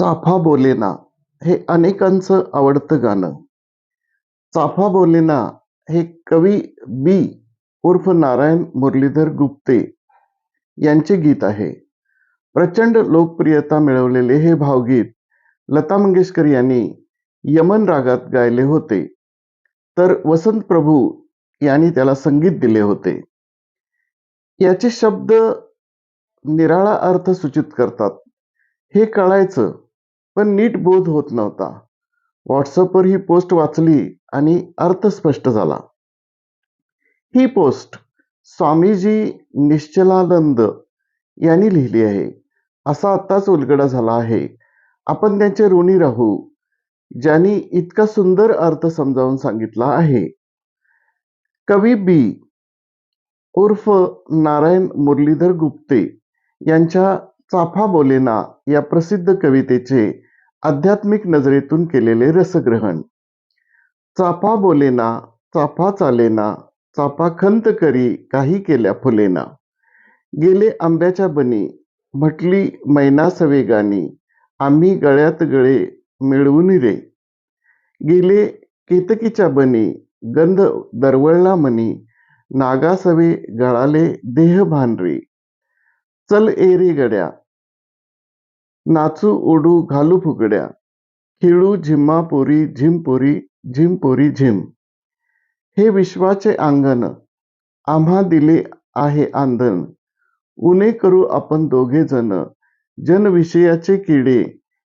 चाफा बोलेना हे अनेकांचं आवडतं गाणं. चाफा बोलेना हे कवी बी. उर्फ नारायण मुरलीधर गुप्ते यांचे गीत आहे. प्रचंड लोकप्रियता मिळवलेले हे भावगीत लता मंगेशकर यांनी यमन रागात गायले होते, तर वसंत प्रभू यांनी त्याला संगीत दिले होते. याचे शब्द निराळा अर्थ सूचित करतात, हे कळायचं, पण नीट बोध होत नव्हता. व्हॉट्सअपवर ही पोस्ट वाचली आणि अर्थ स्पष्ट झाला. ही पोस्ट स्वामीजी निश्चलानंद यांनी लिहिली आहे, असा आत्ताच उलगडा झाला आहे. आपण त्यांचे ऋणी राहू, ज्यांनी इतका सुंदर अर्थ समजावून सांगितला आहे. कवी बी. उर्फ नारायण मुरलीधर गुप्ते यांच्या चाफा बोलेना या प्रसिद्ध कवितेचे आध्यात्मिक नजरेतून केलेले रसग्रहण. चाफा बोलेना, चाफा चालेना, चाफा खंत करी काही केल्या फुलेना. गेले आंब्याच्या बनी, म्हटली मैना गाणी, आम्ही गळ्यात गळे मिळवून रे. गेले केतकीच्या बनी, गंध दरवळला मनी, नागासवे गळाले देह रे. चल ए रे गड्या, नाचू ओढू घालू फुगड्या, खेळू झिम्मा पोरी झिमपोरी झिम. हे विश्वाचे आंगण, आम्हा दिले आहे आंदण. उणे करू आपण दोघे जण, जनविषयाचे किडे,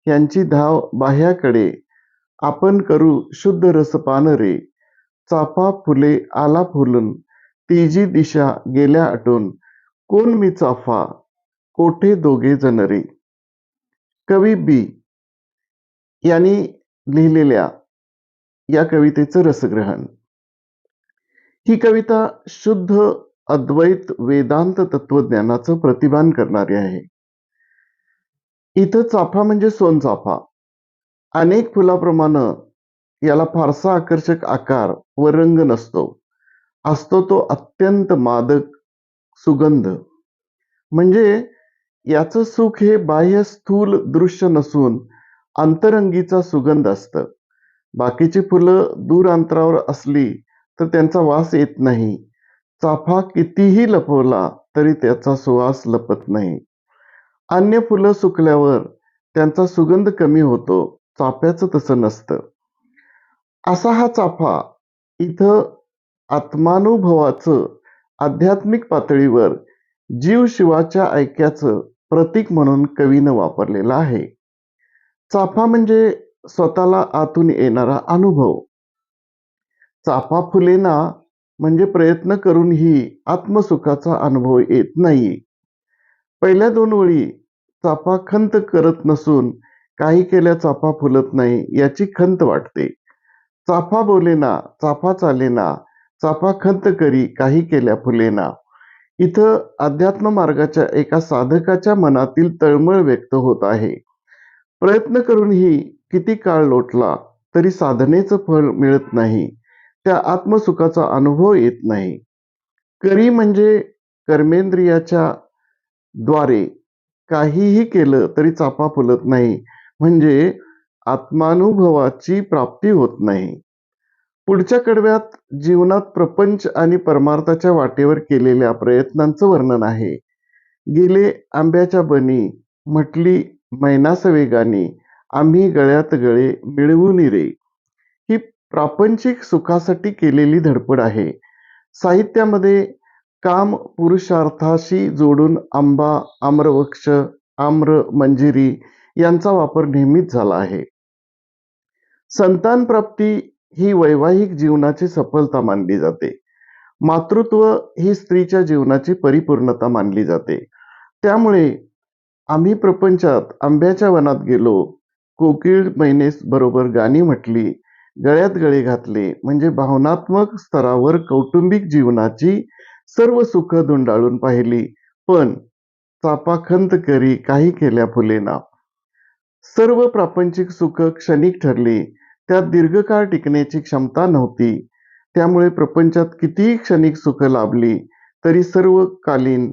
ह्यांची धाव बाह्याकडे, आपण करू शुद्ध रसपान रे. चाफा फुले आला फुलून, तिजी दिशा गेल्या आटून, कोण मी चाफा, कोठे दोघे जण रे. कवी बी. यांनी लिहिलेल्या या कवितेचं रसग्रहण. ही कविता शुद्ध अद्वैत वेदांत तत्वज्ञानाचं प्रतिभान करणारी आहे. इथं चाफा म्हणजे सोनचाफा. अनेक फुलाप्रमाणे याला फारसा आकर्षक आकार व रंग नसतो. असतो तो अत्यंत मादक सुगंध. म्हणजे याचं सुख हे बाह्य स्थूल दृश्य नसून अंतरंगीचा सुगंध असतं. बाकीची फुलं दूर अंतरावर असली तर त्यांचा वास येत नाही. चाफा कितीही लपवला तरी त्याचा सुवास लपत नाही. अन्य फुलं सुकल्यावर त्यांचा सुगंध कमी होतो, चाफ्याचं तसं नसतं. असा हा चाफा इथं आत्मानुभवाचं आध्यात्मिक पातळीवर जीव शिवाच्या ऐक्याचं प्रतीक म्हणून कवीनं वापरलेला आहे. चाफा म्हणजे स्वतःला आतून येणारा अनुभव. चाफा फुलेना म्हणजे प्रयत्न करूनही आत्मसुखाचा अनुभव येत नाही. पहिल्या दोन ओळी चाफा खंत करत नसून काही केल्या चाफा फुलत नाही याची खंत वाटते. चाफा बोलेना, चाफा चालेना, चाफा खंत करी काही केल्या फुलेना. इथं अध्यात्म मार्गाच्या एका साधकाच्या मनातील तळमळ व्यक्त होत आहे. प्रयत्न करूनही किती काळ लोटला तरी साधनेचं फळ मिळत नाही, त्या आत्मसुखाचा अनुभव येत नाही. करी म्हणजे कर्मेंद्रियाच्या द्वारे काहीही केलं तरी चापा फुलत नाही, म्हणजे आत्मानुभवाची प्राप्ती होत नाही. पुढच्या कडव्यात जीवनात प्रपंच आणि परमार्थाच्या वाटेवर केलेल्या प्रयत्नांचं वर्णन आहे. गेले आंब्याच्या बनी, म्हटली मैनास वेगाने आम्ही गळ्यात गळे मिळवून रे. ही प्रापंचिक सुखासाठी केलेली धडपड आहे. साहित्यामध्ये काम पुरुषार्थाशी जोडून आंबा, आम्रवृक्ष, आम्र, मंजिरी यांचा वापर नेहमीच झाला आहे. संतान प्राप्ती ही वैवाहिक जीवनाची सफलता मानली जाते. मातृत्व ही स्त्रीच्या जीवनाची परिपूर्णता मानली जाते. त्यामुळे आम्ही प्रपंचात आंब्याच्या वनात गेलो, कोकिळ मैनेस बरोबर गाणी म्हटली, गळ्यात गळे घातले म्हणजे भावनात्मक स्तरावर कौटुंबिक जीवनाची सर्व सुख धुंडाळून पाहिली, पण चापाखंत करी काही केल्या फुलेना. सर्व प्रापंचिक सुख क्षणिक ठरली, त्यात दीर्घकाळ टिकण्याची क्षमता नव्हती. त्यामुळे प्रपंचात कितीही क्षणिक सुख लाभली तरी सर्वकालीन,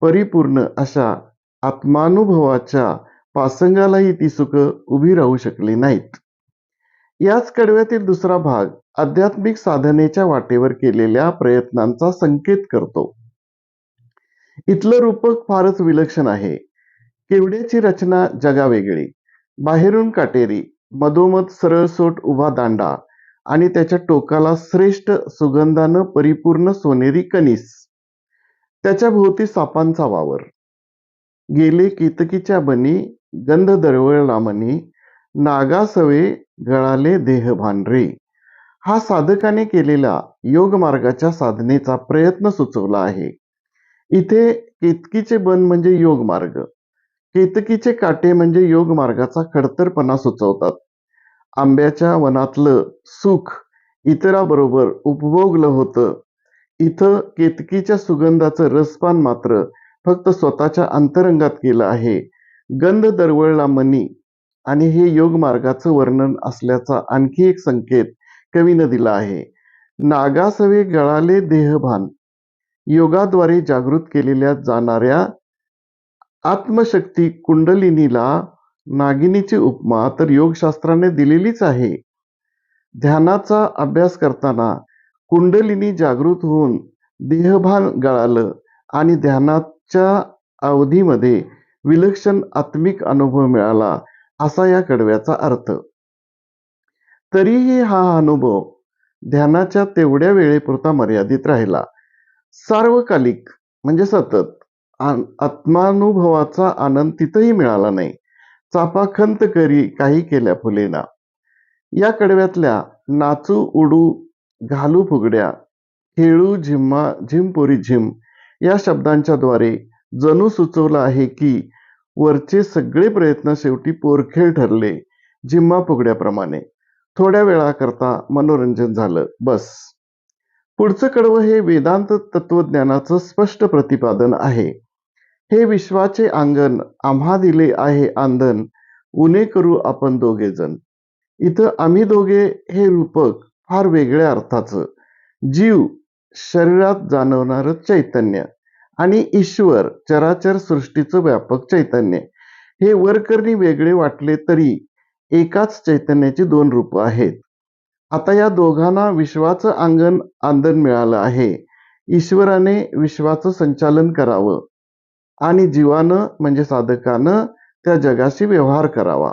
परिपूर्ण अशा आत्मानुभवाच्या पासंगालाही ती सुख उभी राहू शकली नाहीत. याच कडव्यातील दुसरा भाग आध्यात्मिक साधनेच्या वाटेवर केलेल्या प्रयत्नांचा संकेत करतो. इथलं रूपक फारच विलक्षण आहे. केवड्याची रचना जगावेगळी. बाहेरून काटेरी मधोमध सरळसोट उभा दांडा आणि त्याच्या टोकाला श्रेष्ठ सुगंधानं परिपूर्ण सोनेरी कणीस. त्याच्या भोवती सापांचा वावर. गेले केतकीच्या बनी गंध दरवळला मनी नागासवे गळाले देह भांडरे. हा साधकाने केलेला योग मार्गाच्या साधनेचा प्रयत्न सुचवला आहे. इथे केतकीचे बन म्हणजे योग मार्ग. केतकीचे काटे म्हणजे योग मार्गाचा खडतरपणा सुचवतात. आंब्याच्या वनातलं सुख इतराबरोबर उपभोगलं होतं. इथं केतकीच्या सुगंधाचं रसपान मात्र फक्त स्वतःच्या अंतरंगात केलं आहे. गंध दरवळला मनी आणि हे योग मार्गाचं वर्णन असल्याचा आणखी एक संकेत कवीनं दिला आहे. नागासवे गळाले देहभान. योगाद्वारे जागृत केलेल्या जाणाऱ्या आत्मशक्ती कुंडलिनीला नागिनीची उपमा तर योगशास्त्राने दिलेलीच आहे. ध्यानाचा अभ्यास करताना कुंडलिनी जागृत होऊन देहभान गळालं आणि ध्यानाच्या अवधीमध्ये विलक्षण आत्मिक अनुभव मिळाला असा या कडव्याचा अर्थ. तरीही हा अनुभव ध्यानाच्या तेवढ्या वेळेपुरता मर्यादित राहिला. सार्वकालिक म्हणजे सतत आन- आत्मानुभवाचा आनंद तिथंही मिळाला नाही. चापा खंत करी काही केल्या फुलेना. या कडव्यातल्या नाचू उडू घालू फुगड्या खेळू झिम्मा झिमपोरी झिम या शब्दांच्या द्वारे जणू सुचवलं आहे की वरचे सगळे प्रयत्न शेवटी पोरखेळ ठरले झिम्मा फुगड्याप्रमाणे. थोड्या वेळाकरता मनोरंजन झालं. बस. पुढचं कडवं हे वेदांत तत्वज्ञानाचं स्पष्ट प्रतिपादन आहे. हे विश्वाचे अंगण आम्हा दिले आहे आंदन. उणे करू आपण दोघे जण. इथं आम्ही दोघे हे रूपक फार वेगळ्या अर्थाचं. जीव शरीरात जाणवणारं चैतन्य आणि ईश्वर चराचर सृष्टीचं व्यापक चैतन्य. हे वरकरणी वेगळे वाटले तरी एकाच चैतन्याची दोन रूपं आहेत. आता या दोघांना विश्वाचं अंगण आंदन मिळालं आहे. ईश्वराने विश्वाचं संचालन करावं. आणि जीवानं म्हणजे साधकानं त्या जगाशी व्यवहार करावा.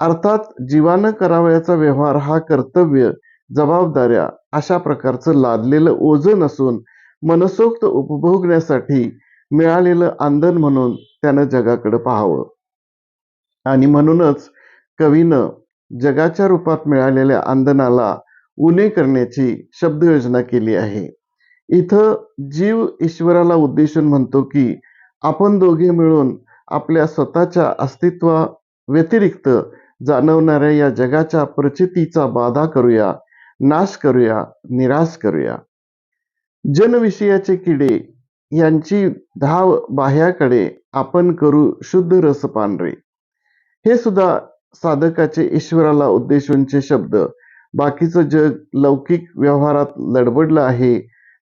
अर्थात जीवानं करावयाचा व्यवहार हा कर्तव्य जबाबदाऱ्या अशा प्रकारचं लादलेलं ओझं नसून मनसोक्त उपभोगण्यासाठी मिळालेलं आंदन म्हणून त्यानं जगाकडं पाहावं. आणि म्हणूनच कवीनं जगाच्या रूपात मिळालेल्या आंदनाला उणे करण्याची शब्दयोजना केली आहे. इथं जीव ईश्वराला उद्देशून म्हणतो की आपण दोघे मिळून आपल्या स्वतःच्या अस्तित्वा व्यतिरिक्त जाणवणाऱ्या या जगाच्या प्रचितीचा बाधा करूया नाश करूया निराश करूया. जनविषयाचे किडे यांची धाव बाह्याकडे आपण करू शुद्ध रस पांढरे हे सुद्धा साधकाचे ईश्वराला उद्देशूनचे शब्द. बाकीचं जग लौकिक व्यवहारात लडबडलं आहे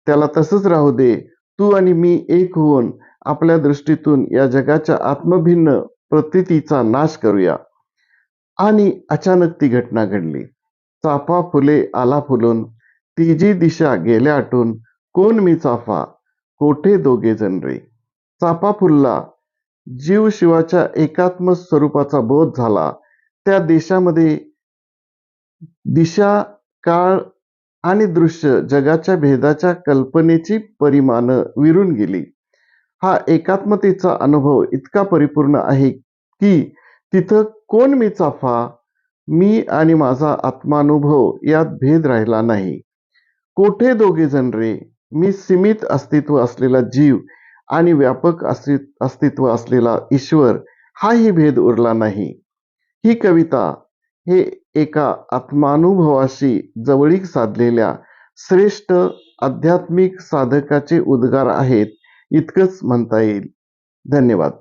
त्याला तसंच राहू दे. तू आणि मी एक होऊन आपल्या दृष्टीतून या जगाच्या आत्मभिन्न प्रतीतीचा नाश करूया. आणि अचानक ती घटना घडली. चाफा फुले आला फुलून. तिजी दिशा गेल्या आटून. कोण मी चाफा? कोठे दोघे जण रे चाफा फुलला. जीव शिवाच्या एकात्म स्वरूपाचा बोध झाला. त्या देशामध्ये दिशा काळ आणि दृश्य जगाच्या भेदाच्या कल्पनेची परिमाण विरून गेली. हा एकात्मतेचा अनुभव इतका परिपूर्ण आहे की तिथं कोण मी चाफा मी आणि माझा आत्मानुभव यात भेद राहिला नाही. कोठे दोघे जण रे? मी सीमित अस्तित्व असलेला जीव आणि व्यापक अस्ति अस्तित्व असलेला ईश्वर हाही भेद उरला नाही. ही कविता हे एका आत्मानुभवाशी जवळीक साधलेल्या श्रेष्ठ आध्यात्मिक साधकाचे उद्गार आहेत. इतकंच म्हणता येईल. धन्यवाद.